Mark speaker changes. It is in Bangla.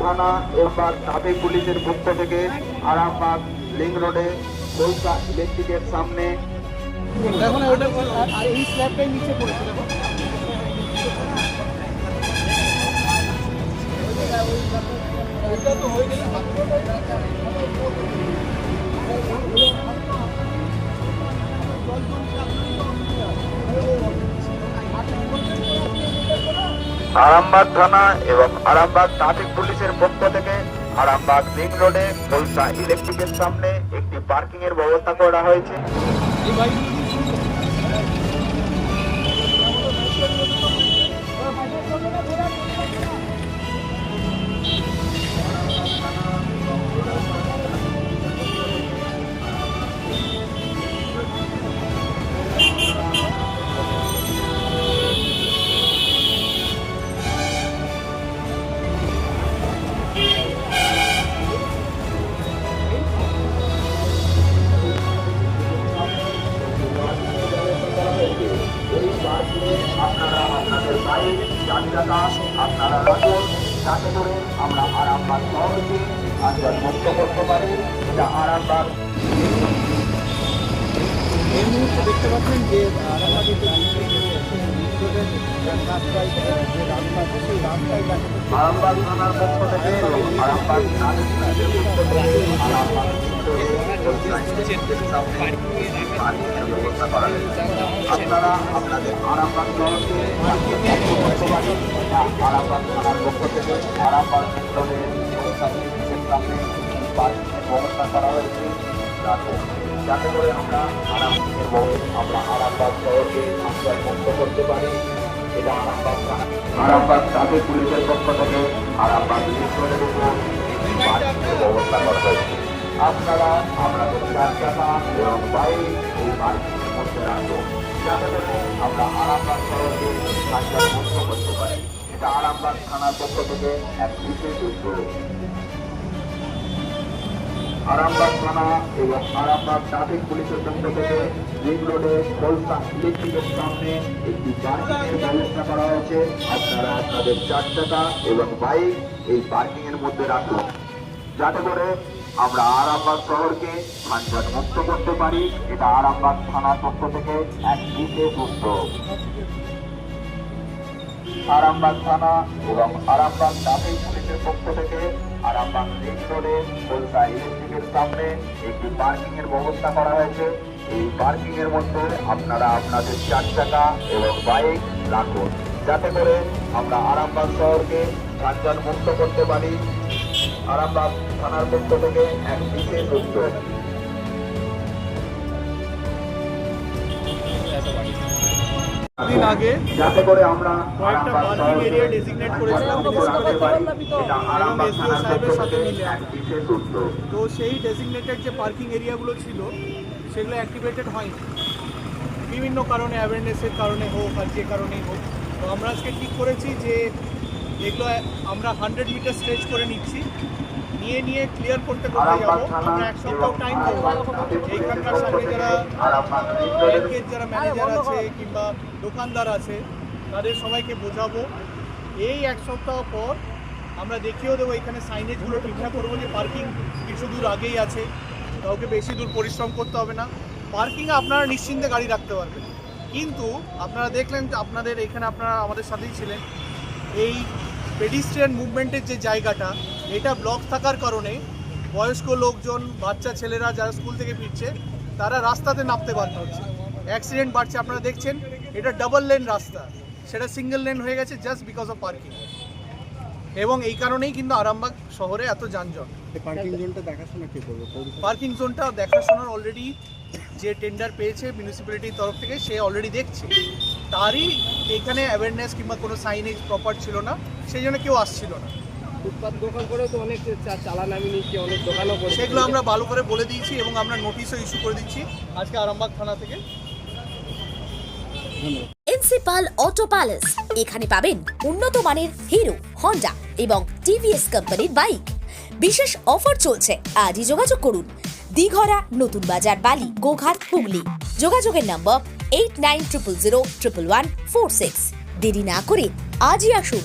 Speaker 1: থানা এবং ট্রাফিক পুলিশের পক্ষ থেকে আরামবাগ, লিঙ্ক রোডে কলকা ইলেকট্রিকের সামনে।
Speaker 2: দেখো না, ওটা আর আর এই স্ল্যাবটাই নিচে পড়েছে, দেখো। এটা তো হয়ে গেলে
Speaker 1: আরামবাগ থানা এবং আরামবাগ ট্রাফিক পুলিশের পক্ষ থেকে আরামবাগ লিঙ্ক রোডে কলসা ইলেকট্রিকের সামনে একটি পার্কিং এর ব্যবস্থা করা হয়েছে। চার চাকা আপনারা রাখুন। যাতে করে আমরা আরামবাগ শহরকে আজকাল মুক্ত করতে পারি। এটা আরামবাগ
Speaker 2: এই মুহূর্তে দেখতে পাচ্ছেন যে আরামবাগের
Speaker 1: আরামবাগ থানার পক্ষ থেকে আরামবাগ ব্যবস্থা করা আপনারা আপনাদের আরামবাগ শহরকে আরামবাগ থানার পক্ষ থেকে আরামবাগ সামনে ব্যবস্থা করা হয়েছে। যাতে করে আমরা আরাম এবং আমরা আরামবাগ শহরকে আমরা মুক্ত করতে পারি। এটা আরামবাগ আরামবাগ ট্রাফিক পুলিশের পক্ষ থেকে আরামবাগ লিঙ্কের উপর ব্যবস্থা করা হয়েছে। আপনারা আপনাদের চার চাকা এবং বাইক এই পার্কিংয়ের মধ্যে রাখুন যাতে করে আমরা আরামবাগ শহরকে সাজ্জাদ মুক্ত করতে পারি। এটা আরামবাগ থানার পক্ষ থেকে এক বিশেষ উদ্যোগ। আরামবাগ থানা এবং আরামবাগ ট্রাফিক পুলিশের পক্ষ থেকে রিং রোডে কলকা ইলেকট্রিকের সামনে একটি পার্কিং এর ব্যবস্থা করা হয়েছে। আপনারা আপনাদের চার চাকা এবং বাইক এই পার্কিং এর মধ্যে রাখুন। যাতে করে আমরা আরামবাগ শহরকে যানজট মুক্ত করতে পারি। এটা আরামবাগ থানার পক্ষ থেকে এক বিশেষ উদ্যোগ আরামবাগ থানা এবং আরামবাগ ট্রাফিক পুলিশের পক্ষ থেকে আরামবাগ লিঙ্ক রোডে কলকা ইলেকট্রিকের সামনে একটি পার্কিং এর ব্যবস্থা করা হয়েছে। এই পার্কিং এর মধ্যে আপনারা আপনাদের চার চাকা এবং বাইক রাখুন। যাতে করে আমরা আরামবাগ শহরকে যানজট মুক্ত করতে পারি। আরামবাগ থানার পক্ষ থেকে এক বিশেষ উদ্যোগ।
Speaker 2: আগে কয়েকটা
Speaker 1: শহরকে
Speaker 2: area designate করেছিলাম সাহেবের সাথে মিলে। তো সেই ডেজিগনেটেড যে পার্কিং এরিয়াগুলো ছিল, সেগুলো অ্যাক্টিভেটেড হয়নি। বিভিন্ন কারণে অ্যাওয়ারনেসের কারণে হোক আর যে কারণেই হোক। তো আমরা আজকে ঠিক করেছি যে, এগুলো আমরা হান্ড্রেড মিটার স্ট্রেচ করে নিচ্ছি। নিয়ে নিয়ে ক্লিয়ার করতে করতে যাব। আমরা এক সপ্তাহ টাইম দেবো এইখানকার
Speaker 1: থেকে
Speaker 2: যারা ব্যাংকের যারা ম্যানেজার আছে কিংবা দোকানদার আছে তাদের সবাইকে বোঝাবো। এই এক সপ্তাহ পর আমরা দেখিয়েও দেবো এখানে সাইনেজগুলো ঠিকঠাক করব যে পার্কিং কিছু দূর আগেই আছে। কাউকে বেশি দূর পরিশ্রম করতে হবে না। পার্কিংয়ে আপনারা নিশ্চিন্তে গাড়ি রাখতে পারবেন। কিন্তু আপনারা দেখলেন আপনাদের এখানে আপনারা আমাদের সাথেই ছিলেন। এই পেডিস্ট্রিয়ান মুভমেন্টের যে জায়গাটা এটা ব্লক থাকার কারণে বয়স্ক লোকজন বাচ্চা ছেলেরা যারা স্কুল থেকে ফিরছে তারা রাস্তাতে নামতে বাধ্য হচ্ছে। অ্যাক্সিডেন্ট বাড়ছে আপনারা দেখছেন এটা ডাবল লেন রাস্তা। সেটা সিঙ্গেল লেন হয়ে গেছে জাস্ট বিকজ অফ পার্কিং এবং এই কারণেই কিন্তু আরামবাগ শহরে এত যানজট।
Speaker 3: পার্কিং জোনটা দেখাশোনা কে করবে?
Speaker 2: পার্কিং জোনটা দেখাশোনার অলরেডি যে টেন্ডার পেয়েছে মিউনিসিপ্যালিটির তরফ থেকে সে অলরেডি দেখছে। তারই এখানে অ্যাওয়ারনেস কিংবা কোনো সাইনেজ প্রপার ছিল না সেই জন্য কেউ আসছিল না।
Speaker 3: ফুটপাত দোকান করেও তো অনেক চালান আমি নিচ্ছি অনেক দোকানও করে
Speaker 2: সেগুলো আমরা ভালো করে বলে দিয়েছি এবং আমরা নোটিশও ইস্যু করে দিচ্ছি। আজকে আরামবাগ থানা থেকে।
Speaker 4: Principal auto palace. এখানে পাবেন উন্নত মানের হিরো হন্ডা এবং টিভিএস কোম্পানির বাইক। বিশেষ অফার চলছে আজই যোগাযোগ করুন। দিঘরা নতুন বাজার বালি গোঘাট হুগলি। যোগাযোগের number eight nine triple zero triple one four six দেরি না করে আজই আসুন।